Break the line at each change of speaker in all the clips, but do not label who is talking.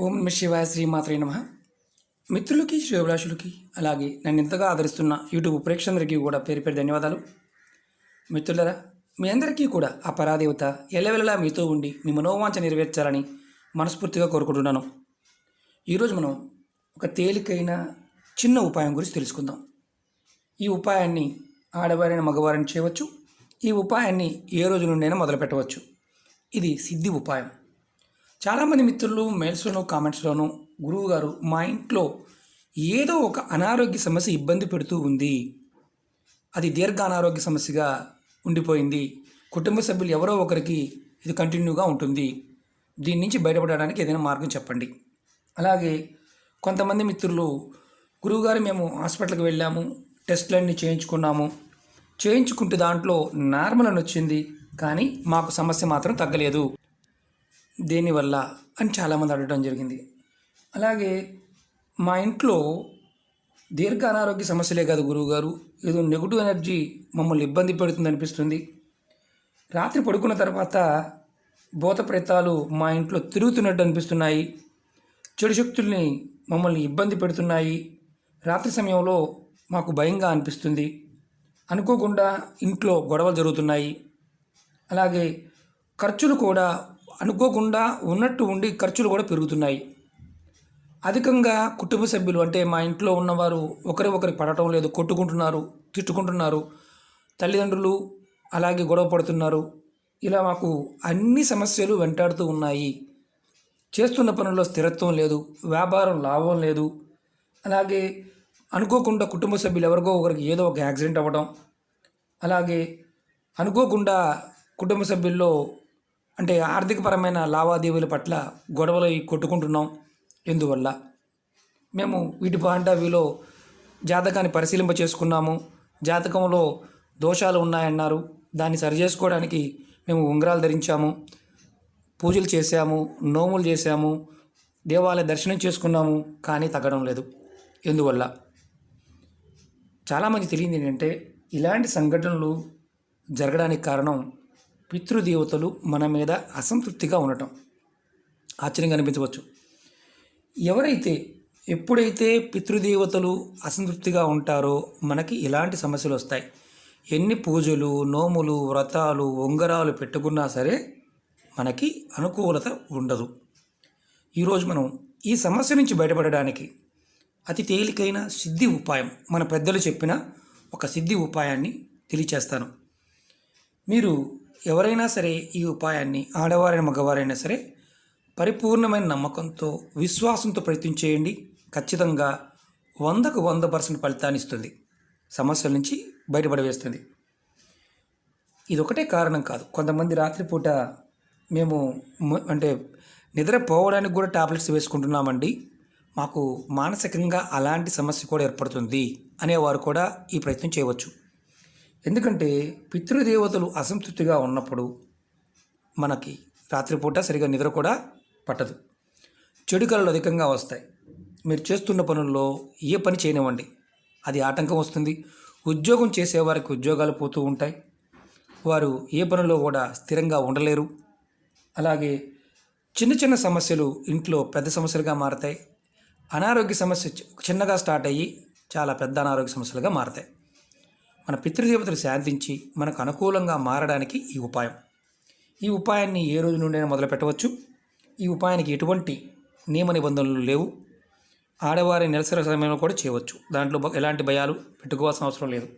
ఓం నమ శివాయ శ్రీమాత్రే నమ. మిత్రులకి శ్రేభిలాషులకి అలాగే నన్ను ఇంతగా ఆదరిస్తున్న యూట్యూబ్ ప్రేక్షకులందరికీ కూడా పేరు పేరు ధన్యవాదాలు. మిత్రులరా మీ అందరికీ కూడా ఆ పరాదేవత ఎల్లవెల్లలా మీతో ఉండి మీ మనోవాంఛ నెరవేర్చాలని మనస్ఫూర్తిగా కోరుకుంటున్నాను. ఈరోజు మనం ఒక తేలికైన చిన్న ఉపాయం గురించి తెలుసుకుందాం. ఈ ఉపాయాన్ని ఆడవారైన మగవారిని చేయవచ్చు. ఈ ఉపాయాన్ని ఏ రోజు నుండైనా మొదలు పెట్టవచ్చు ఇది సిద్ధి ఉపాయం. చాలామంది మిత్రులు మెయిల్స్లోనూ కామెంట్స్లోనూ గురువు గారు మా ఇంట్లో ఏదో ఒక అనారోగ్య సమస్య ఇబ్బంది పెడుతూ ఉంది. అది దీర్ఘ అనారోగ్య సమస్యగా ఉండిపోయింది. కుటుంబ సభ్యులు ఎవరో ఒకరికి ఇది కంటిన్యూగా ఉంటుంది. దీని నుంచి బయటపడడానికి ఏదైనా మార్గం చెప్పండి. అలాగే కొంతమంది మిత్రులు గురువుగారు మేము హాస్పిటల్కి వెళ్ళాము టెస్ట్లన్నీ చేయించుకున్నాము. చేయించుకుంటే దాంట్లో నార్మల్ అని వచ్చింది. కానీ మాకు సమస్య మాత్రం తగ్గలేదు. దేనివల్ల అని చాలామంది అడగడం జరిగింది. అలాగే మా ఇంట్లో దీర్ఘ అనారోగ్య సమస్యలే కాదు గురువుగారు. ఏదో నెగిటివ్ ఎనర్జీ మమ్మల్ని ఇబ్బంది పెడుతుంది అనిపిస్తుంది. రాత్రి పడుకున్న తర్వాత భూత ప్రేతాలు మా ఇంట్లో తిరుగుతున్నట్టు అనిపిస్తున్నాయి. చెడు శక్తుల్ని మమ్మల్ని ఇబ్బంది పెడుతున్నాయి. రాత్రి సమయంలో మాకు భయంగా అనిపిస్తుంది. అనుకోకుండా ఇంట్లో గొడవలు జరుగుతున్నాయి. అలాగే ఖర్చులు కూడా అనుకోకుండా ఉన్నట్టు ఉండి ఖర్చులు కూడా పెరుగుతున్నాయి. అధికంగా కుటుంబ సభ్యులు అంటే మా ఇంట్లో ఉన్నవారు ఒకరి ఒకరి పడటం లేదు కొట్టుకుంటున్నారు తిట్టుకుంటున్నారు తల్లిదండ్రులు అలాగే గొడవ పడుతున్నారు. ఇలా మాకు అన్ని సమస్యలు వెంటాడుతూ ఉన్నాయి. చేస్తున్న పనుల్లో స్థిరత్వం లేదు వ్యాపారం లాభం లేదు. అలాగే అనుకోకుండా కుటుంబ సభ్యులు ఎవరికో ఒకరికి ఏదో ఒక యాక్సిడెంట్ అవ్వడం అలాగే అనుకోకుండా కుటుంబ సభ్యుల్లో అంటే ఆర్థికపరమైన లావాదేవీల పట్ల గొడవలు కొట్టుకుంటున్నాం. ఎందువల్ల? మేము వీటి పాయింట్ జాతకాన్ని పరిశీలింప చేసుకున్నాము జాతకంలో దోషాలు ఉన్నాయన్నారు. దాన్ని సరిచేసుకోవడానికి మేము ఉంగరాలు ధరించాము. పూజలు చేశాము నోములు చేశాము దేవాలయ దర్శనం చేసుకున్నాము కానీ తగ్గడం లేదు. ఎందువల్ల? చాలామంది తెలియంది ఏంటంటే ఇలాంటి సంఘటనలు జరగడానికి కారణం పితృదేవతలు మన మీద అసంతృప్తిగా ఉండటం. ఆశ్చర్యంగా అనిపించవచ్చు. ఎవరైతే ఎప్పుడైతే పితృదేవతలు అసంతృప్తిగా ఉంటారో మనకి ఇలాంటి సమస్యలు వస్తాయి. ఎన్ని పూజలు నోములు వ్రతాలు ఉంగరాలు పెట్టుకున్నా సరే మనకి అనుకూలత ఉండదు. ఈరోజు మనం ఈ సమస్య నుంచి బయటపడడానికి అతి తేలికైన సిద్ధి ఉపాయం మన పెద్దలు చెప్పిన ఒక సిద్ధి ఉపాయాన్ని తెలియచేస్తాను. మీరు ఎవరైనా సరే ఈ ఉపాయాన్ని ఆడవారైన మగవారైనా సరే పరిపూర్ణమైన నమ్మకంతో విశ్వాసంతో ప్రయత్నం చేయండి. ఖచ్చితంగా వందకు వంద పర్సెంట్ ఫలితాన్ని ఇస్తుంది. సమస్యల నుంచి బయటపడవేస్తుంది. ఇదొకటే కారణం కాదు. కొంతమంది రాత్రిపూట మేము అంటే నిద్రపోవడానికి కూడా టాబ్లెట్స్ వేసుకుంటున్నామండి. మాకు మానసికంగా అలాంటి సమస్య కూడా ఏర్పడుతుంది అనేవారు కూడా ఈ ప్రయత్నం చేయవచ్చు. ఎందుకంటే పితృదేవతలు అసంతృప్తిగా ఉన్నప్పుడు మనకి రాత్రిపూట సరిగా నిద్ర కూడా పట్టదు. చెడు కళలు అధికంగా వస్తాయి. మీరు చేస్తున్న పనుల్లో ఏ పని చేయనివ్వండి. అది ఆటంకం వస్తుంది. ఉద్యోగం చేసేవారికి ఉద్యోగాలు పోతూ ఉంటాయి. వారు ఏ పనిలో కూడా స్థిరంగా ఉండలేరు. అలాగే చిన్న చిన్న సమస్యలు ఇంట్లో పెద్ద సమస్యలుగా మారతాయి. అనారోగ్య సమస్య చిన్నగా స్టార్ట్ అయ్యి చాలా పెద్ద అనారోగ్య సమస్యలుగా మారతాయి. మన పితృదేవతలు శాంతించి మనకు అనుకూలంగా మారడానికి ఈ ఉపాయం. ఈ ఉపాయాన్ని ఏ రోజు నుండైనా మొదలు పెట్టవచ్చు. ఈ ఉపాయానికి ఎటువంటి నియమ నిబంధనలు లేవు. ఆడవారి నెలసరి సమయంలో కూడా చేయవచ్చు. దాంట్లో ఎలాంటి భయాలు పెట్టుకోవాల్సిన అవసరం లేదు.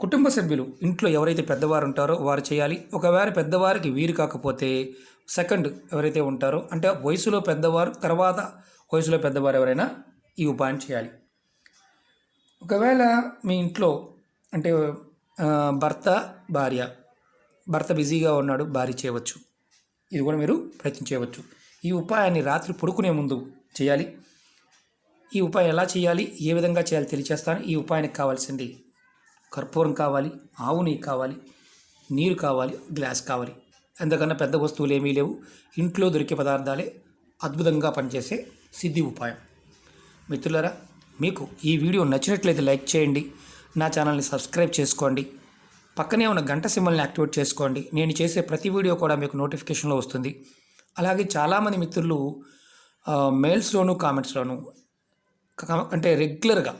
కుటుంబ సభ్యులు ఇంట్లో ఎవరైతే పెద్దవారు ఉంటారో వారు చేయాలి. ఒకవేళ పెద్దవారికి వీరు కాకపోతే సెకండ్ ఎవరైతే ఉంటారో అంటే వయసులో పెద్దవారు తర్వాత వయసులో పెద్దవారు ఎవరైనా ఈ ఉపాయం చేయాలి. ఒకవేళ మీ ఇంట్లో అంటే భర్త భార్య. భర్త బిజీగా ఉన్నాడు భార్య చేయవచ్చు. ఇది కూడా మీరు ప్రయత్నం చేయవచ్చు. ఈ ఉపాయాన్ని రాత్రి పడుకునే ముందు చేయాలి. ఈ ఉపాయం ఎలా చేయాలి? ఏ విధంగా చేయాలి తెలియచేస్తాను. ఈ ఉపాయానికి కావాల్సింది కర్పూరం కావాలి ఆవు నెయ్యి కావాలి నీరు కావాలి గ్లాస్ కావాలి. అంతకన్నా పెద్ద వస్తువులు ఏమీ లేవు. ఇంట్లో దొరికే పదార్థాలే అద్భుతంగా పనిచేసే సిద్ధి ఉపాయం. మిత్రులారా మీకు ఈ వీడియో నచ్చినట్లయితే లైక్ చేయండి. నా ఛానల్ని సబ్స్క్రైబ్ చేసుకోండి. పక్కనే ఉన్న గంట సింబల్ని యాక్టివేట్ చేసుకోండి. నేను చేసే ప్రతి వీడియో కూడా మీకు నోటిఫికేషన్లో వస్తుంది. అలాగే చాలామంది మిత్రులు మెయిల్స్లోను కామెంట్స్లోను కా- అంటే రెగ్యులర్గా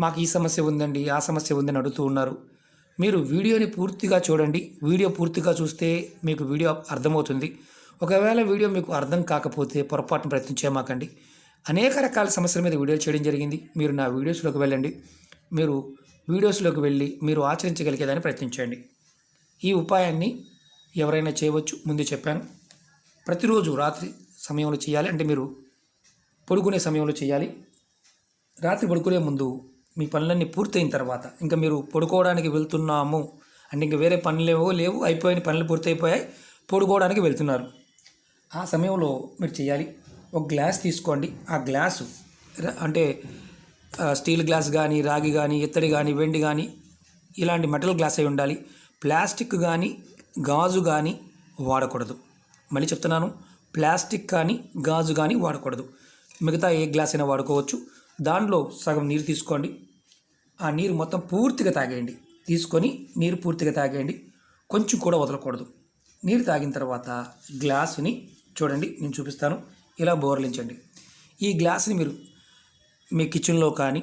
మాకు ఈ సమస్య ఉందండి ఆ సమస్య ఉందని అడుగుతూ ఉన్నారు. మీరు వీడియోని పూర్తిగా చూడండి. వీడియో పూర్తిగా చూస్తే మీకు వీడియో అర్థమవుతుంది. ఒకవేళ వీడియో మీకు అర్థం కాకపోతే పొరపాటును ప్రయత్నించేమాకండి అనేక రకాల సమస్యల మీద వీడియోలు చేయడం జరిగింది. మీరు నా వీడియోస్లోకి వెళ్ళండి. మీరు వీడియోస్లోకి వెళ్ళి మీరు ఆచరించగలిగేదాన్ని ప్రయత్నించండి. ఈ ఉపాయాన్ని ఎవరైనా చేయవచ్చు. ముందు చెప్పాను. ప్రతిరోజు రాత్రి సమయంలో చేయాలి. అంటే మీరు పడుకునే సమయంలో చేయాలి. రాత్రి పడుకునే ముందు మీ పనులన్నీ పూర్తయిన తర్వాత ఇంకా మీరు పడుకోవడానికి వెళ్తున్నాము అంటే ఇంకా వేరే పనులేవో లేవు. అయిపోయిన పనులు పూర్తయిపోయాయి. పడుకోవడానికి వెళ్తున్నారు. ఆ సమయంలో మీరు చేయాలి. ఒక గ్లాస్ తీసుకోండి. ఆ గ్లాసు అంటే స్టీల్ గ్లాస్ కానీ రాగి కానీ ఇత్తడి కానీ వెండి కానీ ఇలాంటి మెటల్ గ్లాస్ అయి ఉండాలి. ప్లాస్టిక్ కానీ గాజు కానీ వాడకూడదు. మళ్ళీ చెప్తున్నాను ప్లాస్టిక్ కానీ గాజు కానీ వాడకూడదు. మిగతా ఏ గ్లాస్ అయినా వాడుకోవచ్చు. దాంట్లో సగం నీరు తీసుకోండి. ఆ నీరు మొత్తం పూర్తిగా తాగేయండి. తీసుకొని నీరు పూర్తిగా తాగేయండి. కొంచెం కూడా వదలకూడదు. నీరు తాగిన తర్వాత గ్లాసుని చూడండి నేను చూపిస్తాను. ఇలా బోర్లించండి. ఈ గ్లాస్ని మీరు మీ కిచెన్లో కానీ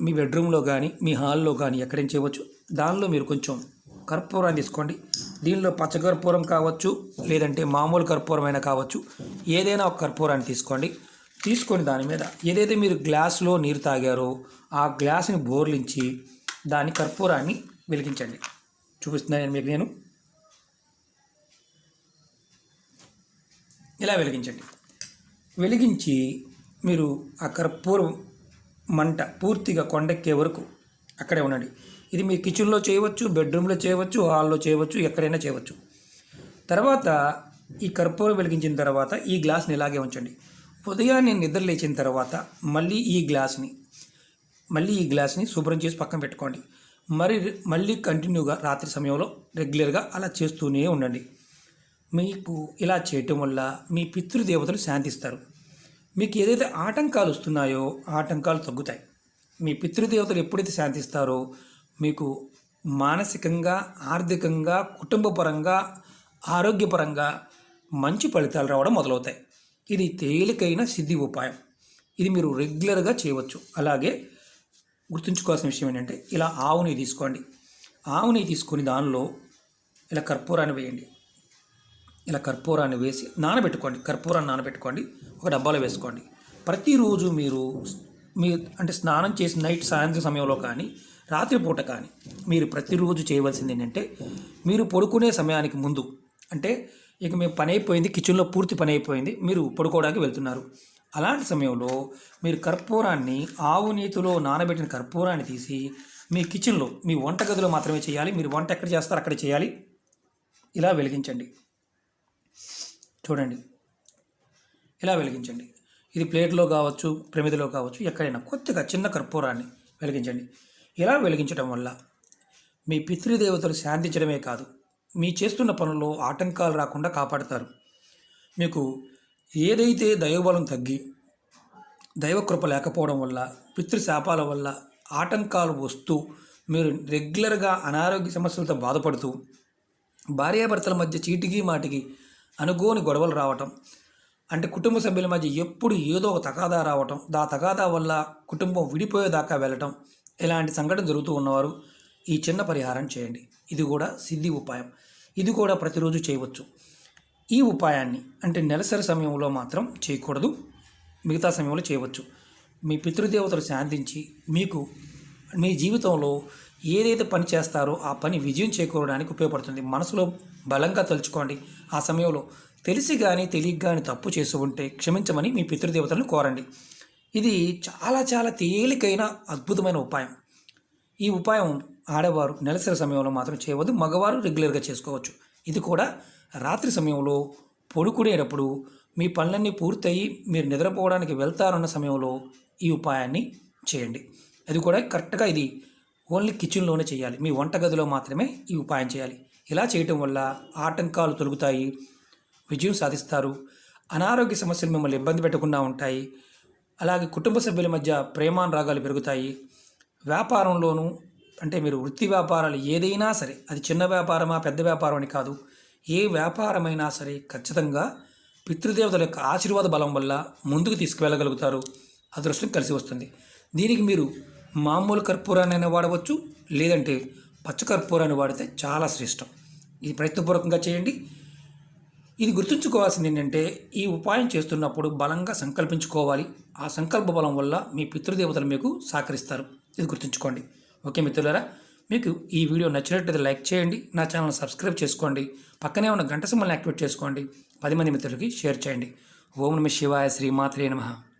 మీ బెడ్రూమ్లో కానీ మీ హాల్లో కానీ ఎక్కడైనా చేయవచ్చు. దానిలో మీరు కొంచెం కర్పూరాన్ని తీసుకోండి. దీనిలో పచ్చకర్పూరం కావచ్చు లేదంటే మామూలు కర్పూరం అయినా కావచ్చు. ఏదైనా ఒక కర్పూరాన్ని తీసుకోండి. తీసుకొని దాని మీద ఏదైతే మీరు గ్లాస్లో నీరు తాగారో ఆ గ్లాస్ని బోర్లించి దాని కర్పూరాన్ని వెలిగించండి. చూపిస్తున్నాను మీకు నేను. ఇలా వెలిగించండి. వెలిగించి మీరు ఆ కర్పూరం మంట పూర్తిగా కొండెక్కే వరకు అక్కడే ఉండండి. ఇది మీ కిచెన్లో చేయవచ్చు బెడ్రూమ్లో చేయవచ్చు హాల్లో చేయవచ్చు ఎక్కడైనా చేయవచ్చు. తర్వాత ఈ కర్పూరం వెలిగించిన తర్వాత ఈ గ్లాస్ని ఇలాగే ఉంచండి. ఉదయాన్నే నిద్ర లేచిన తర్వాత మళ్ళీ ఈ గ్లాస్ని మళ్ళీ ఈ గ్లాస్ని శుభ్రం చేసి పక్కన పెట్టుకోండి. మరి మళ్ళీ కంటిన్యూగా రాత్రి సమయంలో రెగ్యులర్గా అలా చేస్తూనే ఉండండి. మీకు ఇలా చేయటం వల్ల మీ పితృదేవతలు శాంతిస్తారు. మీకు ఏదైతే ఆటంకాలు వస్తున్నాయో ఆటంకాలు తగ్గుతాయి. మీ పితృదేవతలు ఎప్పుడైతే శాంతిస్తారో మీకు మానసికంగా ఆర్థికంగా కుటుంబపరంగా ఆరోగ్యపరంగా మంచి ఫలితాలు రావడం మొదలవుతాయి. ఇది తేలికైన సిద్ధి ఉపాయం. ఇది మీరు రెగ్యులర్గా చేయవచ్చు. అలాగే గుర్తుంచుకోవాల్సిన విషయం ఏంటంటే ఇలా ఆవు నెయ్యి తీసుకోండి. ఆవు నెయ్యి తీసుకొని దానిలో ఇలా కర్పూరాన్ని వేయండి. ఇలా కర్పూరాన్ని వేసి నానబెట్టుకోండి. కర్పూరాన్ని నానబెట్టుకోండి. ఒక డబ్బాలో వేసుకోండి. ప్రతిరోజు మీరు మీ అంటే స్నానం చేసి నైట్ సాయంత్రం సమయంలో కానీ రాత్రిపూట కానీ మీరు ప్రతిరోజు చేయవలసింది ఏంటంటే మీరు పడుకునే సమయానికి ముందు అంటే ఇక మేము పని అయిపోయింది కిచెన్లో పూర్తి పని అయిపోయింది మీరు పడుకోవడానికి వెళ్తున్నారు. అలాంటి సమయంలో మీరు కర్పూరాన్ని ఆవు నీతిలో నానబెట్టిన కర్పూరాన్ని తీసి మీ కిచెన్లో మీ వంటగదిలో మాత్రమే చేయాలి. మీరు వంట ఎక్కడ చేస్తారో అక్కడ చేయాలి. ఇలా వెలిగించండి. చూడండి. ఇలా వెలిగించండి. ఇది ప్లేట్లో కావచ్చు ప్రమిదిలో కావచ్చు ఎక్కడైనా కొద్దిగా చిన్న కర్పూరాన్ని వెలిగించండి. ఇలా వెలిగించడం వల్ల మీ పితృదేవతలు శాంతించడమే కాదు మీ చేస్తున్న పనుల్లో ఆటంకాలు రాకుండా కాపాడతారు. మీకు ఏదైతే దైవబలం తగ్గి దైవకృప లేకపోవడం వల్ల పితృశాపాల వల్ల ఆటంకాలు వస్తూ మీరు రెగ్యులర్గా అనారోగ్య సమస్యలతో బాధపడుతూ భార్యాభర్తల మధ్య చీటికి మాటికి అనుకోని గొడవలు రావటం అంటే కుటుంబ సభ్యుల మధ్య ఎప్పుడు ఏదో ఒక తగాదా రావటం దా తగాదా వల్ల కుటుంబం విడిపోయేదాకా వెళ్ళటం ఇలాంటి సంఘటన జరుగుతూ ఉన్నవారు ఈ చిన్న పరిహారం చేయండి. ఇది కూడా సిద్ధి ఉపాయం. ఇది కూడా ప్రతిరోజు చేయవచ్చు. ఈ ఉపాయాన్ని అంటే నెలసరి సమయంలో మాత్రం చేయకూడదు. మిగతా సమయంలో చేయవచ్చు. మీ పితృదేవతలు శాంతించి మీకు మీ జీవితంలో ఏదైతే పని చేస్తారో ఆ పని విజయం చేకూరడానికి ఉపయోగపడుతుంది. మనసులో బలంగా తలుచుకోండి. ఆ సమయంలో తెలిసి కానీ తెలియక కానీ తప్పు చేసి ఉంటే క్షమించమని మీ పితృదేవతలను కోరండి. ఇది చాలా చాలా తేలికైన అద్భుతమైన ఉపాయం. ఈ ఉపాయం ఆడవారు నెలసరి సమయంలో మాత్రం చేయవద్దు. మగవారు రెగ్యులర్గా చేసుకోవచ్చు. ఇది కూడా రాత్రి సమయంలో పొడుకునేటప్పుడు మీ పనులన్నీ పూర్తయి మీరు నిద్రపోవడానికి వెళ్తారన్న సమయంలో ఈ ఉపాయాన్ని చేయండి. అది కూడా కరెక్ట్గా ఇది ఓన్లీ కిచెన్లోనే చేయాలి. మీ వంటగదిలో మాత్రమే ఈ ఉపాయం చేయాలి. ఇలా చేయటం వల్ల ఆటంకాలు తొలుగుతాయి విజయం సాధిస్తారు అనారోగ్య సమస్యలు మిమ్మల్ని ఇబ్బంది పెట్టకుండా ఉంటాయి అలాగే కుటుంబ సభ్యుల మధ్య ప్రేమానురాగాలు పెరుగుతాయి. వ్యాపారంలోనూ అంటే మీరు వృత్తి వ్యాపారాలు ఏదైనా సరే అది చిన్న వ్యాపారమా పెద్ద వ్యాపారం అని కాదు ఏ వ్యాపారమైనా సరే ఖచ్చితంగా పితృదేవతల యొక్క ఆశీర్వాద బలం వల్ల ముందుకు తీసుకువెళ్ళగలుగుతారు. అదృష్టం కలిసి వస్తుంది. దీనికి మీరు మామూలు కర్పూరాన్ని వాడవచ్చు లేదంటే పచ్చ కర్పూరాన్ని వాడితే చాలా శ్రేష్టం. ఇది ప్రయత్నపూర్వకంగా చేయండి. ఇది గుర్తుంచుకోవాల్సింది ఏంటంటే ఈ ఉపాయం చేస్తున్నప్పుడు బలంగా సంకల్పించుకోవాలి. ఆ సంకల్ప బలం వల్ల మీ పితృదేవతలు మీకు సహకరిస్తారు. ఇది గుర్తుంచుకోండి. ఓకే మిత్రులారా మీకు ఈ వీడియో నచ్చినట్లయితే లైక్ చేయండి నా ఛానల్ సబ్స్క్రైబ్ చేసుకోండి పక్కనే ఉన్న గంట సింబల్ని యాక్టివేట్ చేసుకోండి పది మంది మిత్రులకి షేర్ చేయండి. ఓం నమ శివాయ శ్రీమాత్రే నమః.